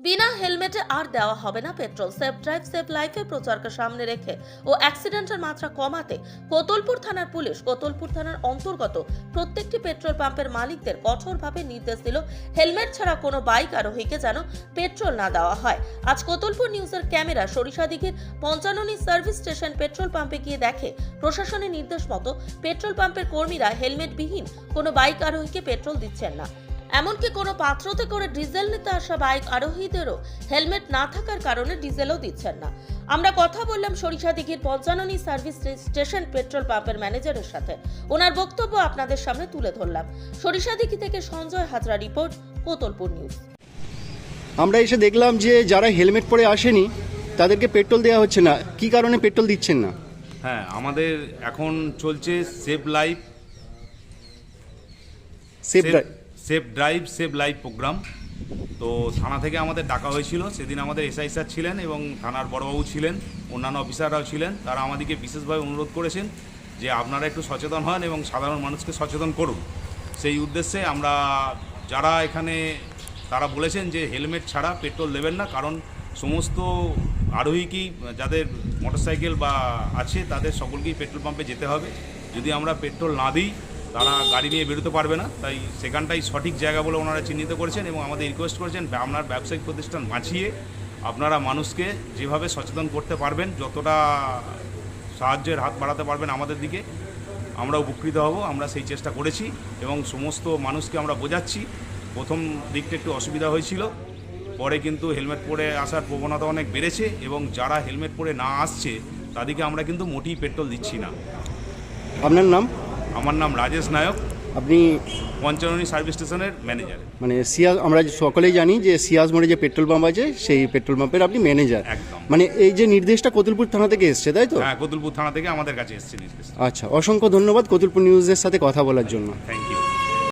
বিনা হেলমেটে আর দেওয়া হবে না পেট্রোল। সেফ ড্রাইভ, সেফ লাইফে প্রচারকে সামনে রেখে ও অ্যাক্সিডেন্টের মাত্রা কমাতে কোতলপুর থানার পুলিশ কোতলপুর থানার অন্তর্গত প্রত্যেকটি পেট্রোল পাম্পের মালিকদের কঠোরভাবে নির্দেশ দিল, হেলমেট ছাড়া কোনো বাইক আরোহীকে যেন পেট্রোল না দেওয়া হয়। আজ কোতলপুর নিউজের ক্যামেরা সরিষা সরিষাদিঘির পঞ্চাননী সার্ভিস স্টেশন পেট্রোল পাম্পে গিয়ে দেখে, প্রশাসনের নির্দেশ মতো পেট্রোল পাম্পের কর্মীরা হেলমেটবিহীন কোনো বাইক আরোহীকে পেট্রোল দিচ্ছেন না। এমনকি কোনো পাত্রতে করে ডিজেল নিতে আসা বাইক আরোহীদেরও হেলমেট না থাকার কারণে ডিজেলও দিচ্ছেন না। আমরা কথা বললাম সরিষাদিঘির পঞ্চাননী সার্ভিস স্টেশন পেট্রোল পাম্পের ম্যানেজারের সাথে। ওনার বক্তব্য আপনাদের সামনে তুলে ধরলাম। সরিষাদিঘি থেকে সঞ্জয় হাজরা রিপোর্ট কোতলপুর নিউজ। আমরা এসে দেখলাম যে যারা হেলমেট পরে আসেনি তাদেরকে পেট্রোল দেওয়া হচ্ছে না। কি কারণে পেট্রোল দিচ্ছেন না? হ্যাঁ আমাদের এখন চলছে save life. Safe drive save drive save life programme. তো থানা থেকে আমাদের ডাকা হয়েছিল। সেদিন আমাদের এসআই স্যার ছিলেন এবং থানার বড়বাবু ছিলেন, অন্যান্য অফিসাররাও ছিলেন। তারা আমাদেরকে বিশেষভাবে অনুরোধ করেছেন যে আপনারা একটু সচেতন হন এবং সাধারণ মানুষকে সচেতন করুন। সেই উদ্দেশ্যে আমরা যারা এখানে, তারা বলেছেন যে হেলমেট ছাড়া পেট্রোল দেবেন না, কারণ সমস্ত আরোহীকেই যাদের মোটরসাইকেল বা আছে, তাদের সকলকেই পেট্রোল পাম্পে যেতে হবে। যদি আমরা পেট্রোল না দিই তারা গাড়ি নিয়ে বেরোতে পারবে না। তাই সেখানটাই সঠিক জায়গা বলে ওনারা চিহ্নিত করেছেন এবং আমাদের রিকোয়েস্ট করেছেন আপনার ব্যবসায়িক প্রতিষ্ঠান বাঁচিয়ে আপনারা মানুষকে যেভাবে সচেতন করতে পারবেন, যতটা সাহায্যের হাত বাড়াতে পারবেন আমাদের দিকে, আমরা উপকৃত হব, আমরা সেই চেষ্টা করেছি এবং সমস্ত মানুষকে আমরা বোঝাচ্ছি। প্রথম দিকটা একটু অসুবিধা হয়েছিল, পরে কিন্তু হেলমেট পরে আসার প্রবণতা অনেক বেড়েছে এবং যারা হেলমেট পরে না আসছে, তাদেরকে আমরা কিন্তু মোটেই পেট্রোল দিচ্ছি না। আপনার নাম? আমার নাম রাজেশ নায়ক। আপনি পঞ্চাননী সার্ভিস স্টেশনের ম্যানেজার। মানে সিয়াজ আমরা সকলেই জানি যে সিয়াজ মোড়ে যে পেট্রোল পাম্প আছে সেই পেট্রোল পাম্পের আপনি ম্যানেজার। একদম। মানে এই যে নির্দেশটা কতুলপুর থানা থেকে এসছে তাই তো? হ্যাঁ কতুলপুর থানা থেকে আমাদের কাছে এসছে নির্দেশ আচ্ছা অসংখ্য ধন্যবাদ কতুলপুর নিউজের সাথে কথা বলার জন্য। Thank you